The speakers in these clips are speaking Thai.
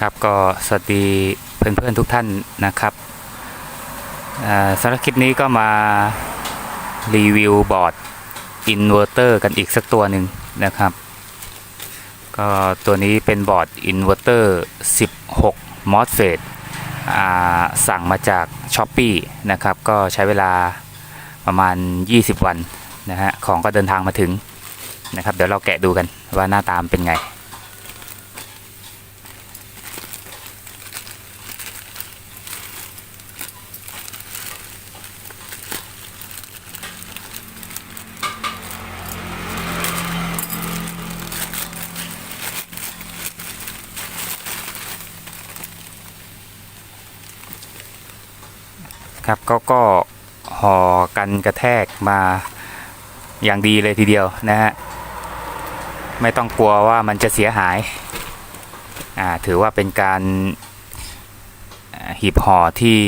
ครับก็สวัสดีเพื่อนๆทุกท่านนะครับอ่าสำหรับคลิปนี้ก็มารีวิวบอร์ดอินเวอร์เตอร์กันอีกสักตัวหนึ่งนะครับ ก็ตัวนี้เป็นบอร์ดอินเวอร์เตอร์16 m o s f e t อ่าสั่งมาจาก s h อ p e e นะครับ ก็ใช้เวลาประมาณ 20 วันนะฮะของก็เดินทางมาถึงนะครับ เดี๋ยวเราแกะดูกันว่าหน้าตามเป็นไง ครับก็ก็ห่อกันกระแทกมาอย่างดีเลยทีเดียวนะฮะไม่ต้องกลัวว่ามันจะเสียหายอ่าถือว่าเป็นการหีบห่อที่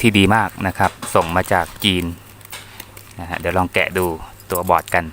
ที่ดีมากนะครับ ส่งมาจากจีนนะฮะเดี๋ยวลองแกะดูตัวบอร์ดกัน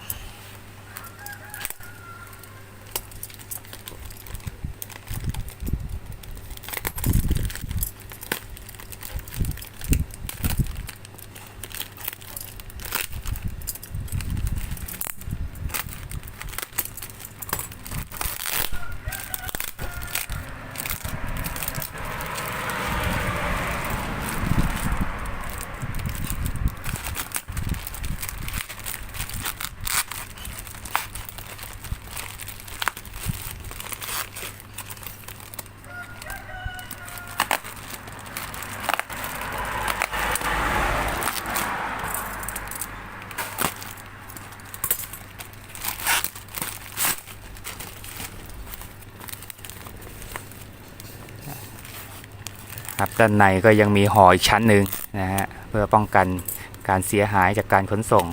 ด้านในก็ยังมีห่ออีกชั้นหนึ่งนะฮะเพื่อป้องกันการเสียหายจากการขนส่ง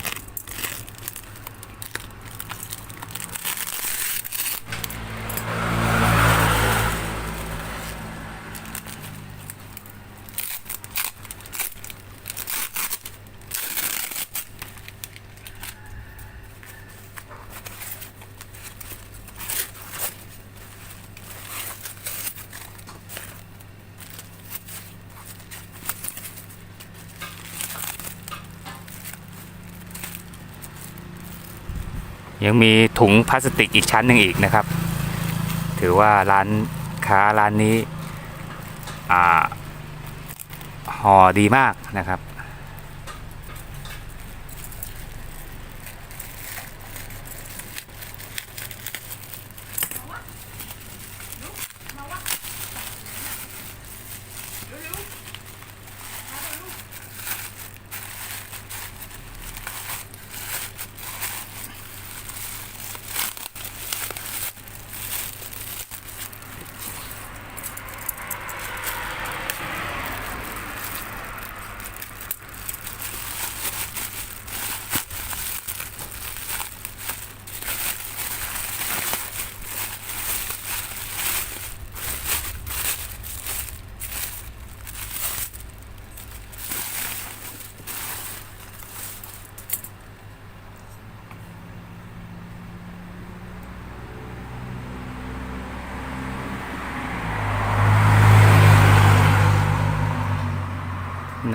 ยังมีถุงพลาสติกอีกชั้นหนึ่งอีกนะครับ ถือว่าร้านค้าร้านนี้ห่อดีมากนะครับ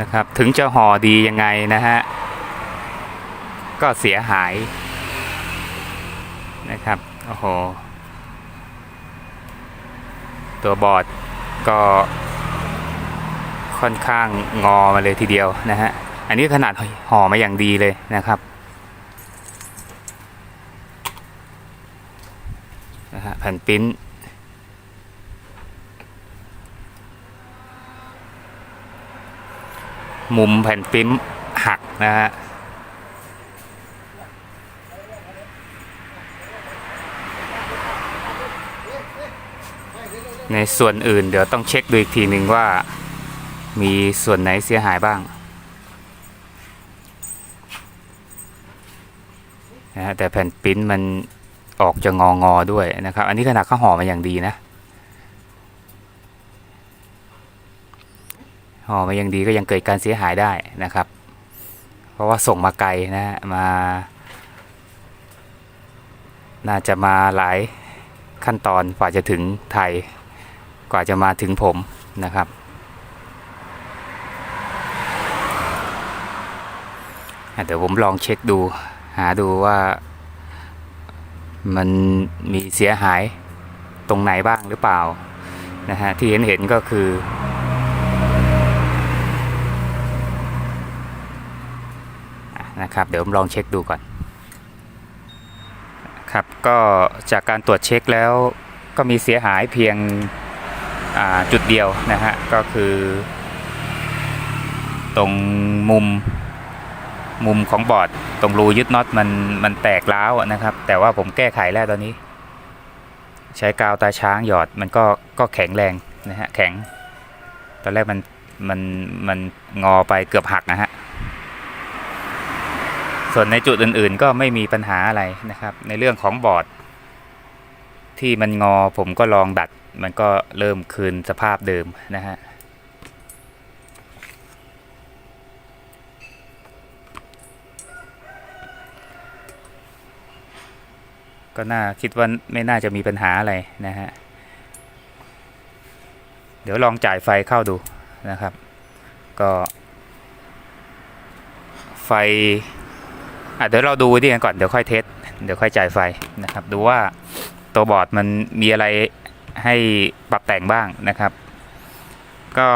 นะครับ ถึงจะห่อดียังไงนะฮะ ก็เสียหายนะครับ โอ้โห ตัวบอร์ดก็ค่อนข้างงอมาเลยทีเดียวนะฮะ อันนี้ขนาดห่อมาอย่างดีเลยนะครับนะฮะแผ่นปิ้น มุมแผ่นปริ้นหักนะฮะในส่วนอื่นเดี๋ยวต้องเช็คดูอีกทีหนึ่งว่ามีส่วนไหนเสียหายบ้างนะฮะแต่แผ่นปิ้นมันออกจะงองอด้วยนะครับ อันนี้ขนาดเขาห่อมาอย่างดีนะ ห่อมาย่างดีก็ยังเกิดการเสียหายได้นะครับ เพราะว่าส่งมาไกลนะฮะมา น่าจะมาหลายขั้นตอนกว่าจะถึงไทย กว่าจะมาถึงผมนะครับ เดี๋ยวผมลองเช็คดู หาดูว่ามันมีเสียหายตรงไหนบ้างหรือเปล่านะฮะที่เห็นเห็นก็คืออะ นะครับเดี๋ยวผมลองเช็คดูก่อนครับก็จากการตรวจเช็คแล้วก็มีเสียหายเพียงจุดเดียวนะฮะก็คือ ตรงมุมมุมของบอร์ดตรงรูยึดน็อตมันมันแตกร้าวนะครับ แต่ว่าผมแก้ไขแล้วตอนนี้ ใช้กาวตาช้างหยอดมันก็ก็แข็งแรงนะฮะแข็ง ตอนแรกมันมันมันงอไปเกือบหักนะฮะ ส่วนในจุดอื่นๆ ก็ไม่มีปัญหาอะไรนะครับ ในเรื่องของบอร์ด ที่มันงอผมก็ลองดัด มันก็เริ่มคืนสภาพเดิมนะฮะก็น่าคิดว่าไม่น่าจะมีปัญหาอะไรนะฮะ เดี๋ยวลองจ่ายไฟเข้าดูนะครับ ก็ ไฟ เดี๋ยวเราดูที่กันก่อนเดี๋ยวค่อยเทสเดี๋ยวค่อยจ่ายไฟนะครับ ดูว่าตัวบอร์ดมันมีอะไรให้ปรับแต่งบ้างนะครับ ก็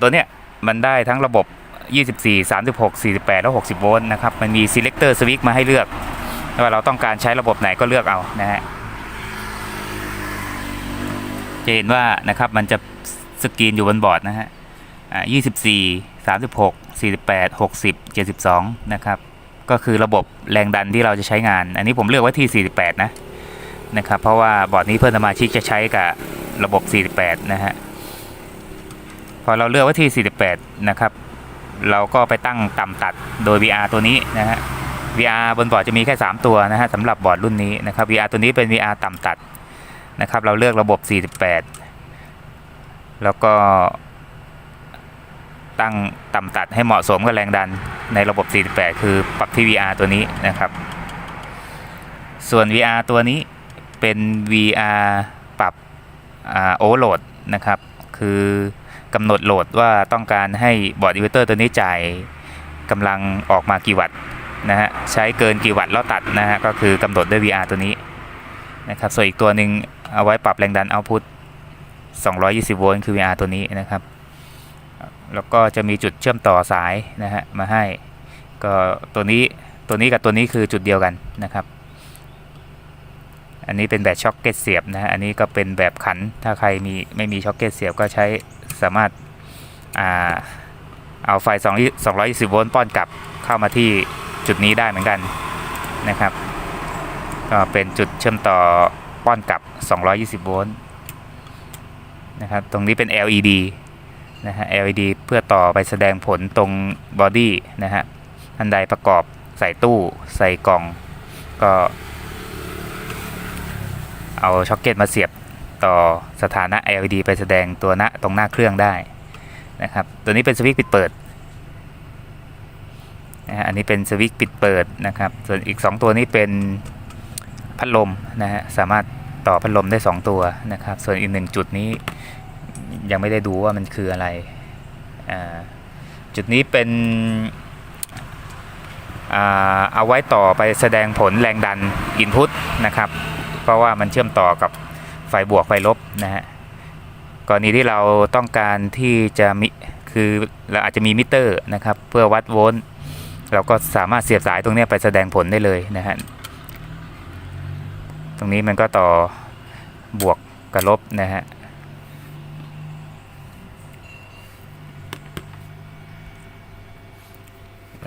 ตัวเนี้ยมันได้ทั้งระบบ 24 36 48 แล้ว60 โวลต์นะครับ มันมี selector switch มาให้เลือกว่าเราต้องการใช้ระบบไหนก็เลือกเอานะฮะจะเห็นว่านะครับมันจะสกรีนอยู่บนบอร์ดนะฮะอ่า24 36 48 60 72 นะครับ ก็คือระบบแรงดันที่เราจะใช้งาน อันนี้ผมเลือกไว้ที่ 48 นะนะครับ เพราะว่าบอร์ดนี้เพื่อนสมาชิกจะใช้กับระบบ 48 นะฮะ พอเราเลือกไว้ที่ 48 นะครับ เราก็ไปตั้งต่ำตัดโดย VR ตัวนี้นะฮะ VR บนบอร์ดจะมีแค่ 3 ตัวนะฮะสำหรับบอร์ดรุ่นนี้นะครับ VR ตัวนี้เป็น VR ต่ำตัดนะครับ เราเลือกระบบ 48 แล้วก็ ตั้งต่ำตัดให้เหมาะสมกับแรงดันในระบบ 48 คือปรับที่ VR ตัวนี้นะครับ ส่วน VR ตัวนี้เป็น VR ปรับโอเวอร์โหลดนะครับ คือกำหนดโหลดว่าต้องการให้บอร์ดอินเวอร์เตอร์ตัวนี้จ่ายกำลังออกมากี่วัตต์นะฮะใช้เกินกี่วัตต์แล้วตัดนะฮะก็คือกำหนดด้วย VR ตัวนี้นะครับส่วนอีกตัวหนึ่งเอาไว้ปรับแรงดันเอาพุท220 โวลต์คือ VR ตัวนี้นะครับ แล้วก็จะมีจุดเชื่อมต่อสายนะฮะมาให้ก็ตัวนี้ตัวนี้กับตัวนี้คือจุดเดียวกันนะครับ อันนี้เป็นแบบช็อคเก็ตเสียบนะฮะอันนี้ก็เป็นแบบขันถ้าใครมีไม่มีช็อคเก็ตเสียบก็ใช้สามารถอ่าเอาไฟ2 220โวลต์ป้อนกลับเข้ามาที่จุดนี้ได้เหมือนกันนะครับก็เป็นจุดเชื่อมต่อป้อนกลับ 220 โวลต์นะครับ ตรงนี้เป็น LED นะฮะ LED เพื่อต่อไปแสดงผลตรงบอดี้นะฮะอันใดประกอบใส่ตู้ใส่กล่องก็เอาช็อคเก็ตมาเสียบต่อสถานะ LED ไปแสดงตัวหน้าตรงหน้าเครื่องได้นะครับ ตัวนี้เป็นสวิตช์ปิดเปิดนะฮะอันนี้เป็นสวิตช์ปิดเปิดนะครับ ส่วนอีก 2 ตัวนี้เป็นพัดลมนะฮะสามารถต่อพัดลมได้ 2 ตัวนะครับ ส่วนอีกหนึ่งจุดนี้ ยังไม่ได้ดูว่ามันคืออะไร จุดนี้เป็นเอาไว้ต่อไปแสดงผลแรงดันอินพุตนะครับ เพราะว่ามันเชื่อมต่อกับไฟบวกไฟลบนะฮะกรณีที่เราต้องการที่จะมิคือเราอาจจะมีมิเตอร์นะครับ เพื่อวัดโวลต์เราก็สามารถเสียบสายตรงนี้ไปแสดงผลได้เลยนะฮะตรงนี้มันก็ต่อบวกกับลบนะฮะ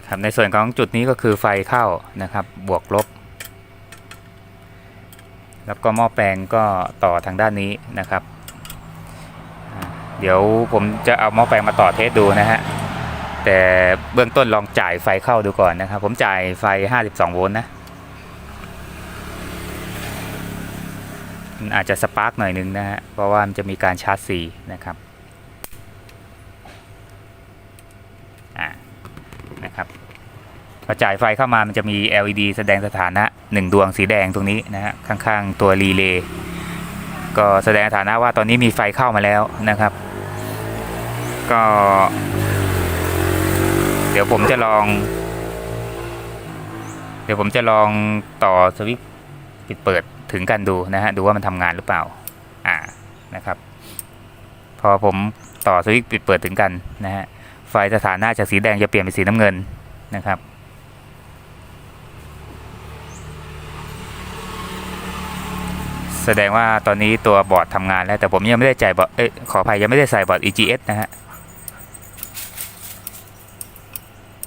ครับในส่วนของจุดนี้ก็คือไฟเข้านะครับ บวกลบ แล้วก็หม้อแปลงก็ต่อทางด้านนี้นะครับ เดี๋ยวผมจะเอาหม้อแปลงมาต่อเทสดูนะฮะแต่เบื้องต้นลองจ่ายไฟเข้าดูก่อนนะครับ ผมจ่ายไฟ 52 โวลต์นะอาจจะสปาร์กหน่อยนึงนะฮะเพราะว่ามันจะมีการชาร์จ C นะครับอ่านะครับ พอจ่ายไฟเข้ามามันจะมี LED แสดงสถานะ 1 ดวงสีแดงตรงนี้นะฮะข้างๆ ตัวรีเลย์ก็แสดงฐานะว่าตอนนี้มีไฟเข้ามาแล้วนะครับ ก็ เดี๋ยวผมจะลอง เดี๋ยวผมจะลองต่อสวิตช์ปิดเปิดถึงกันดูนะฮะดูว่ามันทำงานหรือเปล่าอ่านะครับ พอผมต่อสวิตช์ปิดเปิดถึงกันนะฮะไฟสถานะจากสีแดงจะเปลี่ยนเป็นสีน้ำเงินนะครับ แสดงว่าตอนนี้ตัวบอร์ดทำงานแล้ว แต่ผมยังไม่ได้จ่ายบอร์ดเอ้ยขออภัยยังไม่ได้ใส่บอร์ด EGS นะฮะ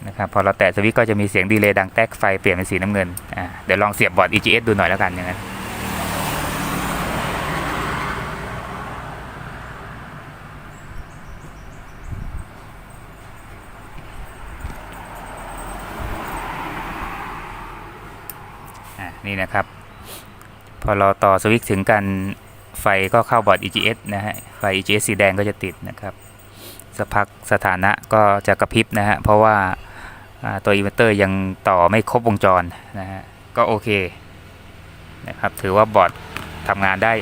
นะครับพอเราแตะสวิตช์ก็จะมีเสียงดีเลย์ดังแต๊กไฟเปลี่ยนเป็นสีน้ำเงินอ่าเดี๋ยวลองเสียบบอร์ด EGS ดูหน่อยแล้วกันอย่างนั้นอ่านี่นะครับ อเราต่อสวิตช์ถึงกันไฟก็เข้าบอร์ด EGS นะฮะ ไฟ EGS สีแดงก็จะติดนะครับสักพักสถานะก็จะกระพริบนะฮะ เพราะว่าตัวอินเวอร์เตอร์ยังต่อไม่ครบวงจรนะฮะ ก็โอเคนะครับ ถือว่าบอร์ดทำงานได้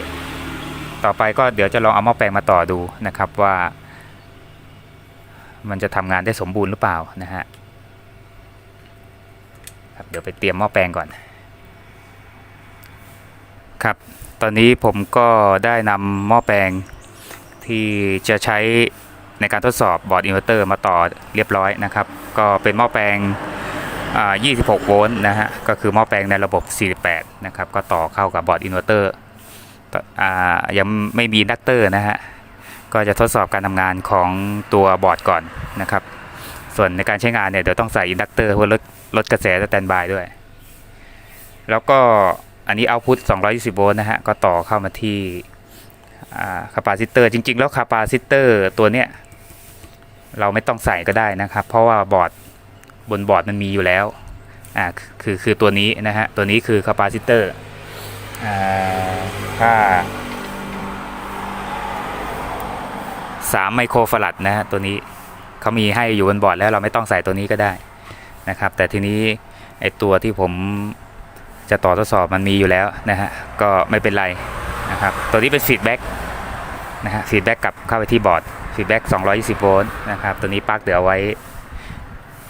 ต่อไปก็เดี๋ยวจะลองเอาหม้อแปลงมาต่อดูนะครับว่า มันจะทำงานได้สมบูรณ์หรือเปล่านะฮะครับเดี๋ยวไปเตรียมหม้อแปลงก่อน ครับ ตอนนี้ผมก็ได้นำหม้อแปลงที่จะใช้ในการทดสอบบอร์ดอินเวอร์เตอร์มาต่อเรียบร้อยนะครับ ก็เป็นหม้อแปลง 26 โวลต์นะฮะ ก็คือหม้อแปลงในระบบ 48 นะครับ ก็ต่อเข้ากับบอร์ดอินเวอร์เตอร์ยังไม่มีนดักเตอร์นะฮะ ก็จะทดสอบการทำงานของตัวบอร์ดก่อนนะครับ ส่วนในการใช้งานเนี่ยเดี๋ยวต้องใส่อินดักเตอร์เพื่อลดลดกระแสสแตนบายด้วย แล้วก็ อันนี้เอาพุท220 โวลต์นะฮะ ก็ต่อเข้ามาที่คาปาซิเตอร์จริง ๆ แล้วคาปาซิเตอร์ตัวเนี้ย เราไม่ต้องใส่ก็ได้นะครับ เพราะว่าบอร์ดบนบอร์ดมันมีอยู่แล้วอ่าคือคือตัวนี้นะฮะ ตัวนี้คือคาปาซิเตอร์อ่าค่า3ไมโครฟารัดนะฮะตัวนี้เขามีให้อยู่บนบอร์ดแล้วเราไม่ต้องใส่ตัวนี้ก็ได้นะครับ แต่ทีนี้ไอตัวที่ผม จะต่อทดสอบมันมีอยู่แล้วนะฮะก็ไม่เป็นไรนะครับตัวนี้เป็นฟีดแบ็กนะฮะฟีดแบ็กกลับเข้าไปที่บอร์ดฟีดแบ็ก220 โวลต์นะครับตัวนี้ปลั๊กเดี๋ยวเอาไว้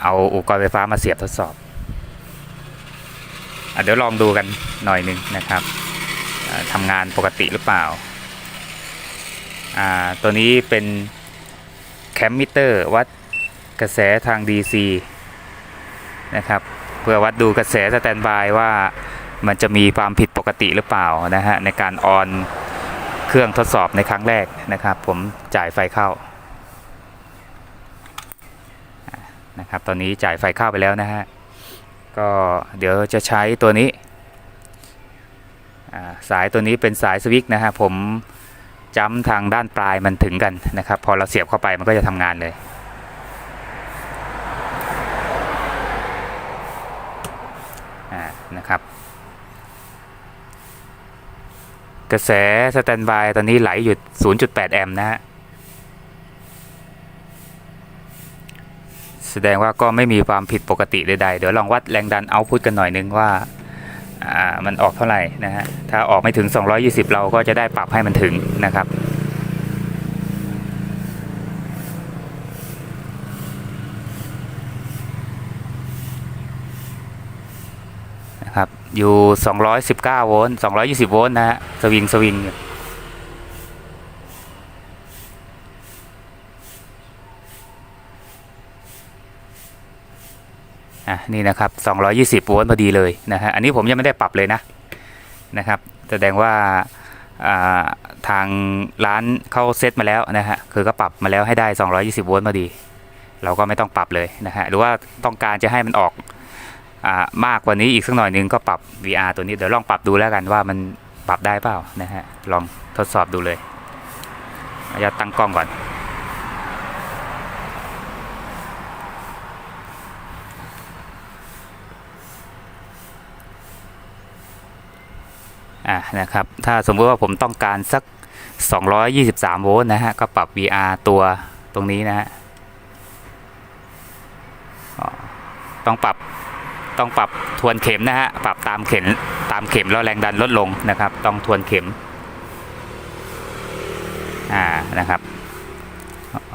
เอาอุปกรณ์ไฟฟ้ามาเสียบทดสอบอเดี๋ยวลองดูกันหน่อยหนึ่งนะครับอ่าทำงานปกติหรือเปล่า ตัวนี้เป็นแคมมิเตอร์วัดกระแสทาง DC นะครับ พื่อวัดดูกระแสสแตนบายว่ามันจะมีความผิดปกติหรือเปล่านะฮะในการออนเครื่องทดสอบในครั้งแรกนะครับ ผมจ่ายไฟเข้านะครับตอนนี้จ่ายไฟเข้าไปแล้วนะฮะก็เดี๋ยวจะใช้ตัวนี้สายตัวนี้เป็นสายสวิกนะฮะผมจ้ำทางด้านปลายมันถึงกันนะครับ พอเราเสียบเข้าไปมันก็จะทำงานเลย อ่า นะครับ กระแสสแตนบายตอนนี้ไหลอยู่ 0.8 แอมป์นะฮะ แสดงว่าก็ไม่มีความผิดปกติใดๆ เดี๋ยวลองวัดแรงดันเอาพุทกันหน่อยนึงว่าอ่ามันออกเท่าไหร่นะฮะ ถ้าออกไม่ถึง 220 เราก็จะได้ปรับให้มันถึงนะครับ นะครับ อยู่ 219 โวลต์220 โวลต์นะฮะ สวิง สวิง อะ นี่นะครับ 220 โวลต์พอดีเลยนะฮะ อันนี้ผมยังไม่ได้ปรับเลยนะ นะครับ แสดงว่าอ่าทางร้านเขาเซตมาแล้วนะฮะ คือก็ปรับมาแล้วให้ได้ 220 โวลต์พอดี เราก็ไม่ต้องปรับเลยนะฮะ หรือว่าต้องการจะให้มันออก มากกว่านี้อีกสักหน่อยนึงก็ปรับ VR ตัวนี้เดี๋ยวลองปรับดูแล้วกันว่ามันปรับได้เปล่านะฮะลองทดสอบดูเลยระยะตั้งกล้องก่อน อะนะครับ ถ้าสมมติว่าผมต้องการสัก 223 โวลต์นะฮะ ก็ปรับ VR ตัวตรงนี้นะฮะต้องปรับ ต้องปรับทวนเข็มนะฮะปรับตามเข็มตามเข็มแล้วแรงดันลดลงนะครับ ต้องทวนเข็มอ่านะครับ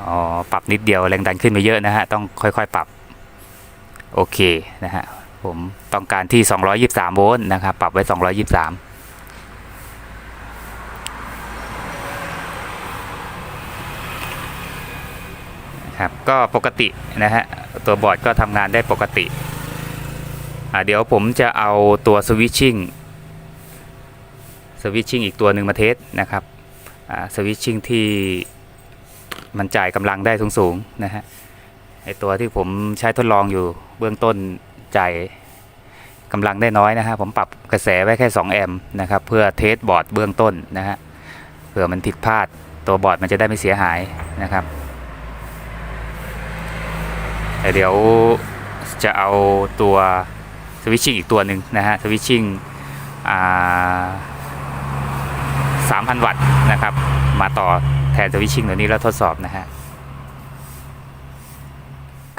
อ๋อปรับนิดเดียวแรงดันขึ้นไปเยอะนะฮะต้องค่อยๆปรับโอเคนะฮะผมต้องการที่ 223 โวลต์นะครับ ปรับไว้ 223ครับก็ปกตินะฮะตัวบอร์ดก็ทำงานได้ปกติ เดี๋ยวผมจะเอาตัวสวิตชิ่งสวิตชิ่งอีกตัวหนึ่งมาเทสนะครับสวิตชิ่งที่มันจ่ายกำลังได้สูงๆนะฮะไอตัวที่ผมใช้ทดลองอยู่เบื้องต้นจ่ายกำลังได้น้อยนะฮะผมปรับกระแสไว้แค่ 2 แอมป์นะครับเพื่อเทสบอร์ดเบื้องต้นนะฮะเผื่อมันผิดพลาดตัวบอร์ดมันจะได้ไม่เสียหายนะครับแต่เดี๋ยวจะเอาตัว สวิตชิ่งอีกตัวหนึ่งนะฮะสวิตชิ่งสามพันวัตต์นะครับ มาต่อแทนสวิตชิ่งตัวนี้แล้วทดสอบนะฮะ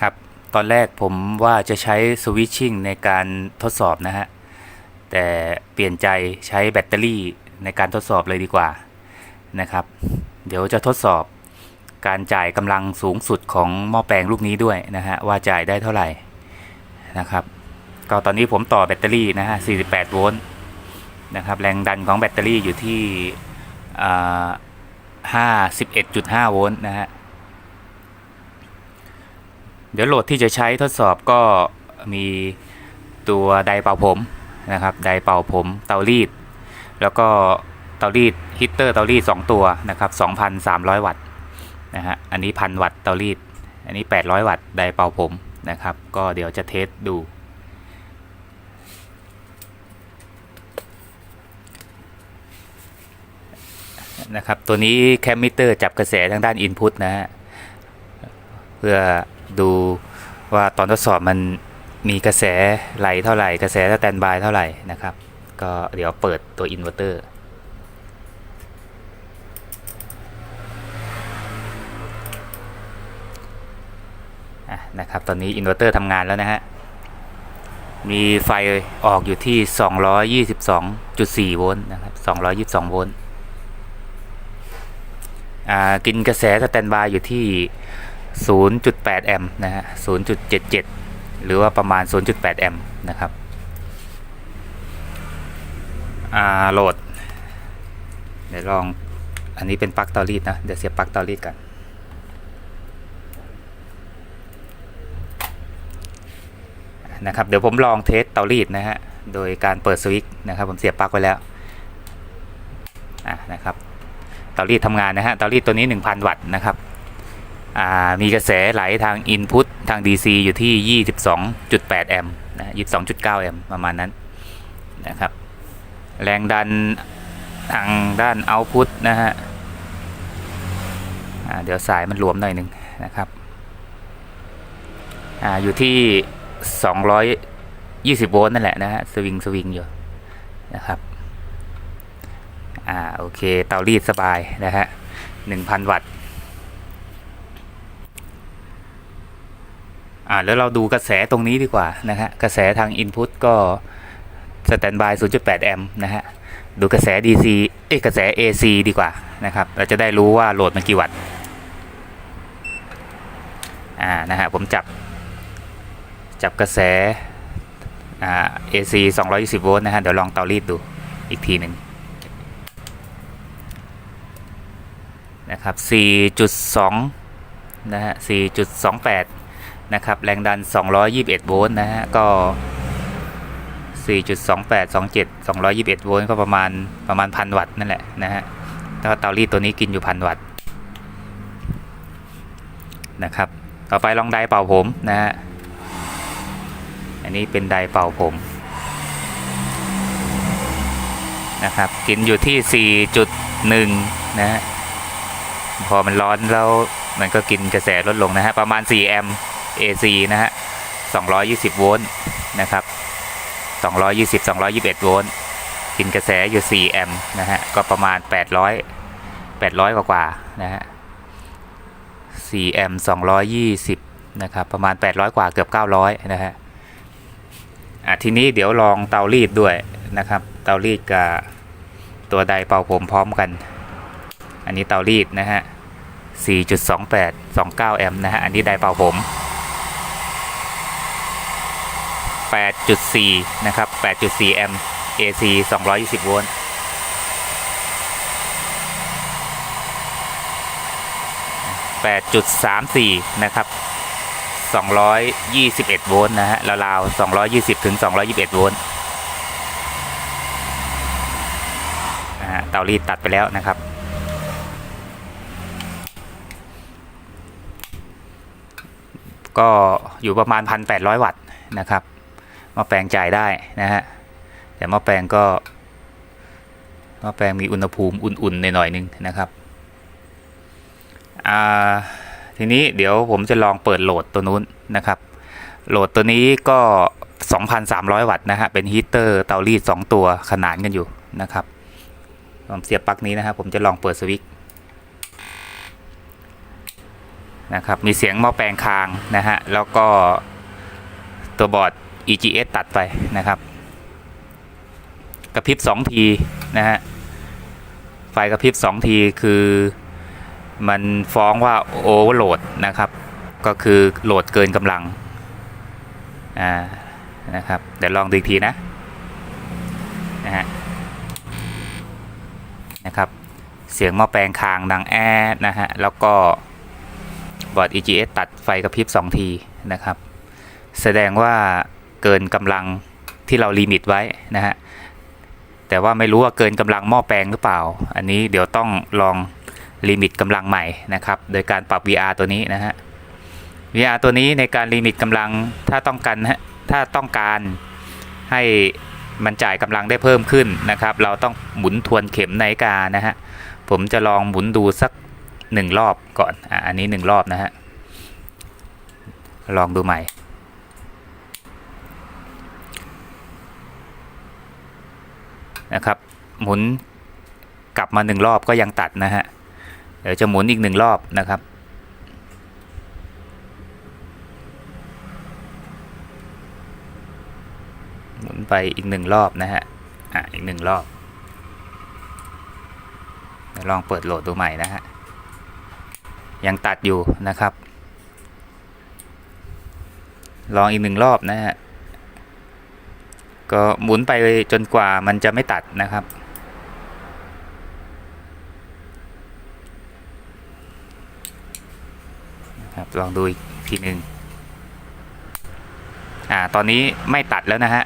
ครับตอนแรกผมว่าจะใช้สวิตชิ่งในการทดสอบนะฮะแต่เปลี่ยนใจใช้แบตเตอรี่ในการทดสอบเลยดีกว่านะครับ เดี๋ยวจะทดสอบการจ่ายกำลังสูงสุดของหม้อแปลงลูกนี้ด้วยนะฮะว่าจ่ายได้เท่าไหร่นะครับ ก็ตอนนี้ผมต่อแบตเตอรี่นะฮะ 48 โวลต์นะครับ แรงดันของแบตเตอรี่อยู่ที่อ่า51.5 โวลต์นะฮะ เดี๋ยวโหลดที่จะใช้ทดสอบก็มีตัวไดร์เป่าผมนะครับไดร์เป่าผมเตารีด แล้วก็เตารีดฮีตเตอร์เตารีด 2 ตัวนะครับ 2,300 วัตต์นะฮะอันนี้พันวัตต์เตารีด อันนี้ 800 วัตต์ไดร์เป่าผมนะครับ ก็เดี๋ยวจะเทสดู นะครับ ตัวนี้แคมมิเตอร์จับกระแสทางด้าน Input นะฮะ เพื่อดูว่าตอนทดสอบมันมีกระแสไหลเท่าไหร่ กระแสสแตนบายเท่าไหร่นะครับ ก็เดี๋ยวเปิดตัวอินเวอร์เตอร์นะครับ ตอนนี้อินเวอร์เตอร์ทำงานแล้วนะฮะ มีไฟออกอยู่ที่ 222.4 โวลต์นะครับ 222 โวลต์ กินกระแสสแตนบายอยู่ที่ 0.8 แอมป์นะฮะ 0.77 หรือว่าประมาณ 0.8 แอมป์นะครับโหลด เดี๋ยวลอง อันนี้เป็นปลั๊กเตารีดนะ เดี๋ยวเสียบปลั๊กเตารีดกันนะครับ เดี๋ยวผมลองเทสเตารีดนะฮะ โดยการเปิดสวิตช์นะครับ ผมเสียบปลั๊กไว้แล้ว อะนะครับ เตารีดทำงานนะฮะเตารีดตัวนี้ 1,000 วัตต์นะครับมีกระแสไหลทาง Input ทาง DC อยู่ที่ 22.8 แอมป์นะ22.9 แอมป์ประมาณนั้นนะครับ แรงดันทางด้าน Output นะฮะเดี๋ยวสายมันหลวมหน่อยหนึ่งนะครับอ่าอยู่ที่ 220 โวลต์นั่นแหละนะฮะสวิงสวิงอยู่นะครับ อ่าโอเคเตารีดสบายนะฮะ1,000วัตต์อ่าแล้วเราดูกระแสตรงนี้ดีกว่านะฮะกระแสทาง Input ก็สแตนบาย 0.8 แอมป์นะฮะดูกระแส DC เอ้กระแส AC ดีกว่านะครับเราจะได้รู้ว่าโหลดมันกี่วัตต์อ่านะฮะผมจับจับกระแสอ่า AC 220 โวลต์นะฮะเดี๋ยวลองเตารีดดูอีกทีหนึ่ง นะครับ 4.2 นะฮะ 4.28 นะครับ แรงดัน 221 โวลต์นะฮะ ก็ 4.28 27 221 โวลต์ก็ประมาณประมาณพันวัตต์นั่นแหละนะฮะแล้วเตารีดตัวนี้กินอยู่พันวัตต์นะครับ ต่อไปลองไดเป่าผมนะฮะ อันนี้เป็นไดเป่าผมนะครับ กินอยู่ที่ 4.1 นะฮะ พอมันร้อนแล้วมันก็กินกระแสลดลงนะฮะ ประมาณ 4 แอมป์ AC นะฮะ 220 โวลต์นะครับ 220 221 โวลต์กินกระแสอยู่ 4 แอมป์นะฮะ ก็ประมาณ 800 800 กว่ากว่านะฮะ 4 แอมป์ 220 นะครับ ประมาณ 800 กว่าเกือบ 900 นะฮะอะทีนี้เดี๋ยวลองเตารีดด้วยนะครับ เตารีดกับตัวไดร์เป่าผมพร้อมกัน อันนี้เตารีดนะฮะ 4.28 29 แอมป์นะฮะ อันนี้ไดเป่าผม 8.4 นะครับ 8.4 แอมป์ AC 220 โวลต์8.34 นะครับ 221 โวลต์นะฮะ ราวๆ220 ถึง 221 โวลต์เตารีดตัดไปแล้วนะครับ ก็อยู่ประมาณ 1,800 วัตต์นะครับม้อแปลงจ่ายได้นะฮะแต่ม้อแปลงก็ม้อแปลงมีอุณหภูมิอุ่นๆหน่อยๆนึงนะครับอ่าทีนี้เดี๋ยวผมจะลองเปิดโหลดตัวนู้นนะครับ โหลดตัวนี้ก็ 2,300 วัตต์นะฮะเป็นฮีเตอร์เตารีด 2 ตัวขนานกันอยู่นะครับผมเสียบปลั๊กนี้นะครับผมจะลองเปิดสวิตช์ นะครับ มีเสียงหม้อแปลงคางนะฮะ แล้วก็ตัวบอร์ด EGS ตัดไปนะครับ กระพริบ2ทีนะฮะ ไฟกระพริบ2ทีคือมันฟ้องว่าโอเวอร์โหลดนะครับ ก็คือโหลดเกินกำลัง อ่า นะครับ เดี๋ยวลองดูอีกทีนะ นะฮะ นะครับ เสียงหม้อแปลงคางดังแอดนะฮะ แล้วก็ บอร์ด EGS ตัดไฟกระพริบ2ทีนะครับ แสดงว่าเกินกำลังที่เราลิมิตไว้นะฮะ แต่ว่าไม่รู้ว่าเกินกำลังหม้อแปลงหรือเปล่า อันนี้เดี๋ยวต้องลองลิมิตกำลังใหม่นะครับ โดยการปรับ VR ตัวนี้นะฮะ VR ตัวนี้ในการลิมิตกำลังถ้าต้องการฮะถ้าต้องการให้มันจ่ายกำลังได้เพิ่มขึ้นนะครับ เราต้องหมุนทวนเข็มนาฬิกานะฮะ ผมจะลองหมุนดูสัก หนึ่งรอบก่อนอะอันนี้หนึ่งรอบนะฮะ ลองดูใหม่ นะครับ หมุนกลับมาหนึ่งรอบก็ยังตัดนะฮะ เดี๋ยวจะหมุนอีกหนึ่งรอบนะครับหมุนไปอีกหนึ่งรอบนะฮะ อะ อีกหนึ่งรอบเดี๋ยวลองเปิดโหลดดูใหม่นะฮะ ยังตัดอยู่นะครับ ลองอีกหนึ่งรอบนะฮะก็หมุนไปจนกว่ามันจะไม่ตัดนะครับ ครับ ลองดูอีกทีหนึ่งอ่า ตอนนี้ไม่ตัดแล้วนะฮะ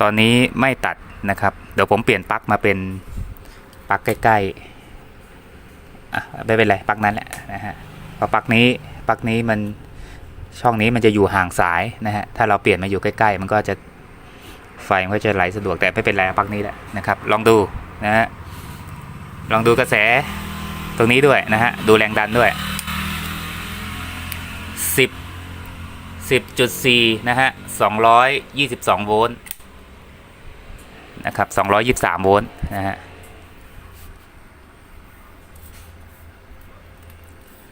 ตอนนี้ไม่ตัดนะครับ เดี๋ยวผมเปลี่ยนปลั๊กมาเป็นปลั๊กใกล้ ๆ อะไม่เป็นไรปลั๊กนั้นแหละนะฮะเพราปลั๊กนี้ปลั๊กนี้มันช่องนี้มันจะอยู่ห่างสายนะฮะถ้าเราเปลี่ยนมาอยู่ใกล้ ๆ มันก็จะไฟมันก็จะไหลสะดวกแต่ไม่เป็นไรปลั๊กนี้แหละนะครับ ลองดูนะฮะลองดูกระแสตรงนี้ด้วยนะฮะดูแรงดันด้วย 10 10.4นะฮะ222 โวลต์นะครับ223 โวลต์นะฮะ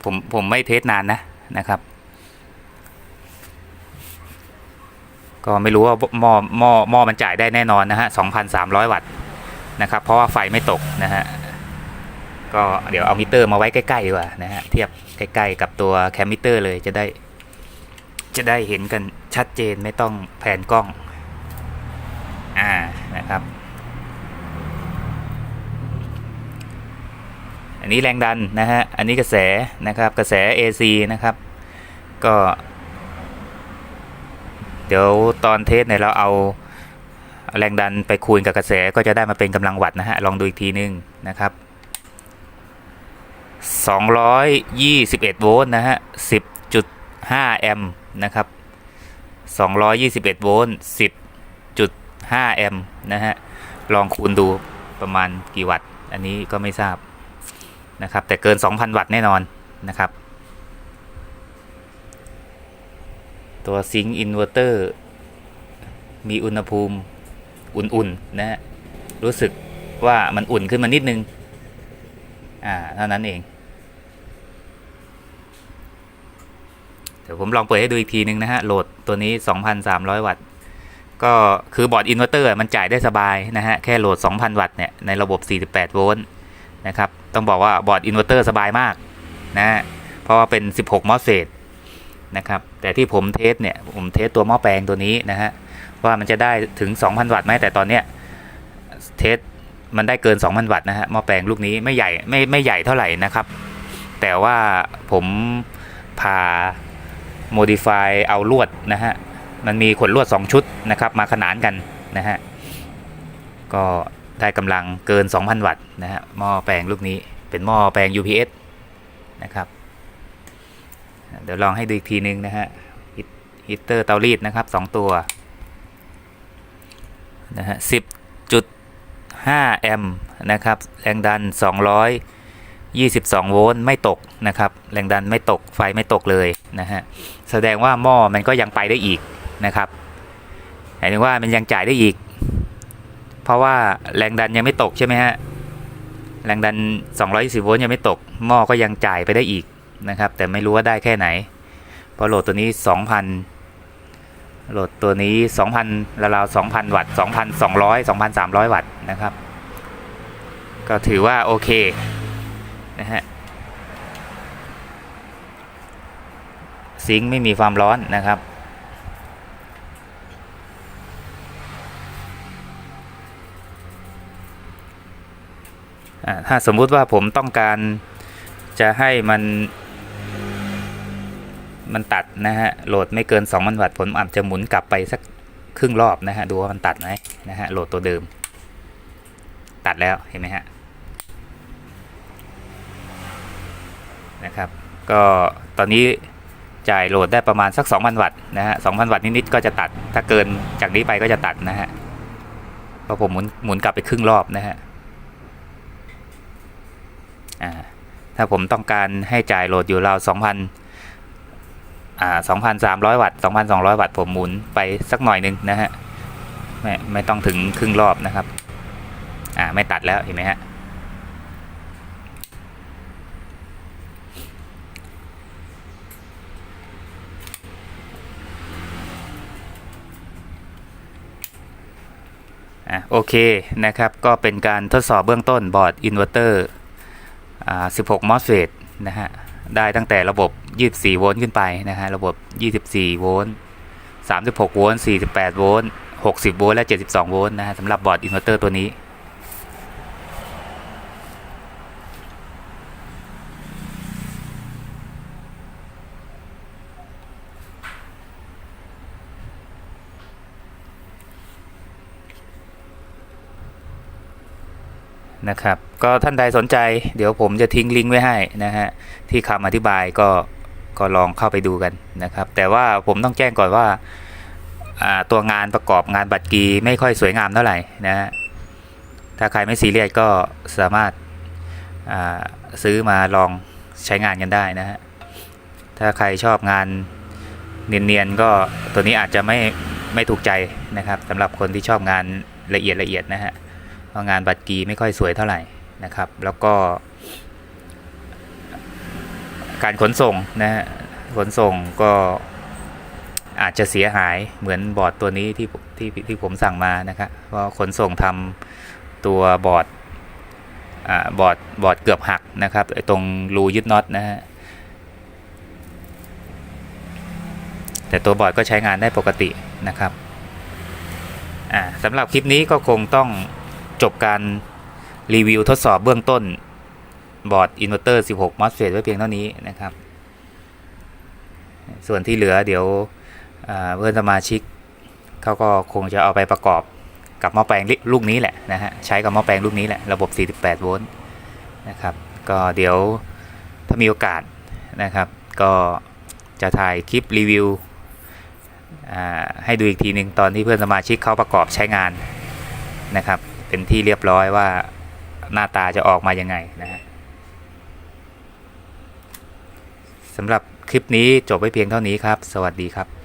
ผมผมไม่เทสนานนะนะครับ ก็ไม่รู้ว่าหม้อหม้อหม้อมันจ่ายได้แน่นอนนะฮะ2,300 วัตต์นะครับ เพราะว่าไฟไม่ตกนะฮะก็เดี๋ยวเอามิเตอร์มาไว้ใกล้ๆดีกว่านะฮะเทียบใกล้ๆกับตัวแคมมิเตอร์เลยจะได้ จะได้เห็นกันชัดเจนไม่ต้องแผนกล้อง อ่านะครับ อันนี้แรงดันนะฮะ อันนี้กระแสนะครับกระแส AC นะครับ ก็ เดี๋ยวตอนเทสเนี่ยเราเอาแรงดันไปคูณกับกระแสก็จะได้มาเป็นกำลังวัตต์นะฮะ ลองดูอีกทีนึงนะครับ221 โวลต์นะฮะ 10.5 แอมป์นะครับ221 โวลต์ 10.5 แอมป์นะฮะ ลองคูณดูประมาณกี่วัตต์ อันนี้ก็ไม่ทราบ นะครับ แต่เกิน 2,000 วัตต์แน่นอนนะครับ ตัวซิงค์อินเวอร์เตอร์มีอุณหภูมิอุ่นๆนะฮะรู้สึกว่ามันอุ่นขึ้นมานิดนึง อ่า เท่านั้นเอง เดี๋ยวผมลองเปิดให้ดูอีกทีนึงนะฮะ โหลดตัวนี้ 2,300 วัตต์ ก็คือบอร์ดอินเวอร์เตอร์มันจ่ายได้สบายนะฮะ แค่โหลด 2,000 วัตต์เนี่ย ในระบบ 48 โวลต์นะครับ ต้องบอกว่าบอร์ดอินเวอร์เตอร์สบายมากนะเพราะว่าเป็น 16 มอสเฟตนะครับแต่ที่ผมเทสเนี่ยผมเทสตัวหม้อแปลงตัวนี้นะฮะว่ามันจะได้ถึง 2,000 วัตต์ไหมแต่ตอนเนี้ยเทสมันได้เกิน 2,000 วัตต์นะฮะหม้อแปลงลูกนี้ไม่ใหญ่ไม่ไม่ใหญ่เท่าไหร่นะครับ แต่ว่าผมพา modify เอาลวดนะฮะมันมีขนลวด 2 ชุดนะครับมาขนานกันนะฮะก็ ได้กำลังเกิน 2,000 วัตต์นะฮะหม้อแปลงลูกนี้เป็นหม้อแปลง UPS นะครับ เดี๋ยวลองให้ดูอีกทีนึงนะฮะฮีตเตอร์เตารีดนะครับ 2 ตัวนะฮะ10.5แอมป์นะครับ แรงดัน 222 โวลต์ไม่ตกนะครับ แรงดันไม่ตกไฟไม่ตกเลยนะฮะแสดงว่าหม้อมันก็ยังไปได้อีกนะครับหมายถึงว่ามันยังจ่ายได้อีก ราะว่าแรงดันยังไม่ตกใช่ไหมฮะ แรงดัน 220 โวลต์ยังไม่ตก หม้อก็ยังจ่ายไปได้อีกนะครับ แต่ไม่รู้ว่าได้แค่ไหน เพราะโหลดตัวนี้ 2,000 โหลดตัวนี้ 2,000ราวๆ2,000 วัตต์ 2,200 2,300 วัตต์นะครับ ก็ถือว่าโอเคนะฮะ ซิงค์ไม่มีความร้อนนะครับ ถ้าสมมุติว่าผมต้องการจะให้มันมันตัดนะฮะโหลดไม่เกิน2,000วัตต์ผมอาจจะหมุนกลับไปสักครึ่งรอบนะฮะดูว่ามันตัดไหมนะฮะโหลดตัวเดิม ตัดแล้วเห็นไหมฮะนะครับ ก็ตอนนี้จ่ายโหลดได้ประมาณสัก 2,000 วัตต์นะฮะ2,000 วัตต์นิดๆก็จะตัด ถ้าเกินจากนี้ไปก็จะตัดนะฮะพราะผมหมุนหมุนกลับไปครึ่งรอบนะฮะ ถ้าผมต้องการให้จ่ายโหลดอยู่ราว2,000อ่า2,300 วัตต์ 2,200 วัตต์ผมหมุนไปสักหน่อยหนึงนะฮะ ไม่ไม่ต้องถึงครึ่งรอบนะครับ อ่าไม่ตัดแล้วเห็นไหมฮะโอเคนะครับ ก็เป็นการทดสอบเบื้องต้นบอร์ดอินเวอร์เตอร์ อ่า16 MOSFET นะฮะ ได้ตั้งแต่ระบบ 24 โวลต์ขึ้นไปนะฮะ ระบบ 24 โวลต์ 36 โวลต์ 48 โวลต์ 60 โวลต์ และ 72 โวลต์นะฮะสำหรับบอร์ดอินเวอร์เตอร์ตัวนี้ นะครับ ก็ท่านใดสนใจ เดี๋ยวผมจะทิ้งลิงก์ไว้ให้นะฮะที่คำอธิบายก็ก็ลองเข้าไปดูกันนะครับ แต่ว่าผมต้องแจ้งก่อนว่าอ่าตัวงานประกอบงานบัตรกีไม่ค่อยสวยงามเท่าไหร่นะฮะถ้าใครไม่ซีเรียสก็สามารถอ่าซื้อมาลองใช้งานกันได้นะฮะถ้าใครชอบงานเนียนๆก็ตัวนี้อาจจะไม่ไม่ถูกใจนะครับสำหรับคนที่ชอบงานละเอียดละเอียดนะฮะ เพราะงานบัตรกีไม่ค่อยสวยเท่าไหร่นะครับ แล้วก็ การขนส่งนะฮะขนส่งก็อาจจะเสียหายเหมือนบอร์ดตัวนี้ที่ที่ที่ผมสั่งมานะครับเพราะขนส่งทำตัวบอร์ดอบอร์ดบอร์ดเกือบหักนะครับตรงรูยึดน็อตนะฮะแต่ตัวบอร์ดก็ใช้งานได้ปกตินะครับสำหรับคลิปนี้ก็คงต้อง จบการรีวิวทดสอบเบื้องต้นบอร์ดอินเวอร์เตอร์ 16 MOSFET ไว้เพียงเท่านี้นะครับ ส่วนที่เหลือเดี๋ยวเพื่อนสมาชิกเขาก็คงจะเอาไปประกอบกับหม้อแปลงลูกนี้แหละนะฮะใช้กับหม้อแปลงลูกนี้แหละระบบ 48 โวลต์นะครับ ก็เดี๋ยวถ้ามีโอกาสนะครับ ก็จะถ่ายคลิปรีวิวให้ดูอีกทีหนึ่งตอนที่เพื่อนสมาชิกเขาประกอบใช้งานนะครับ เป็นที่เรียบร้อยว่าหน้าตาจะออกมายังไงนะฮะสำหรับคลิปนี้จบไว้เพียงเท่านี้ครับ สวัสดีครับ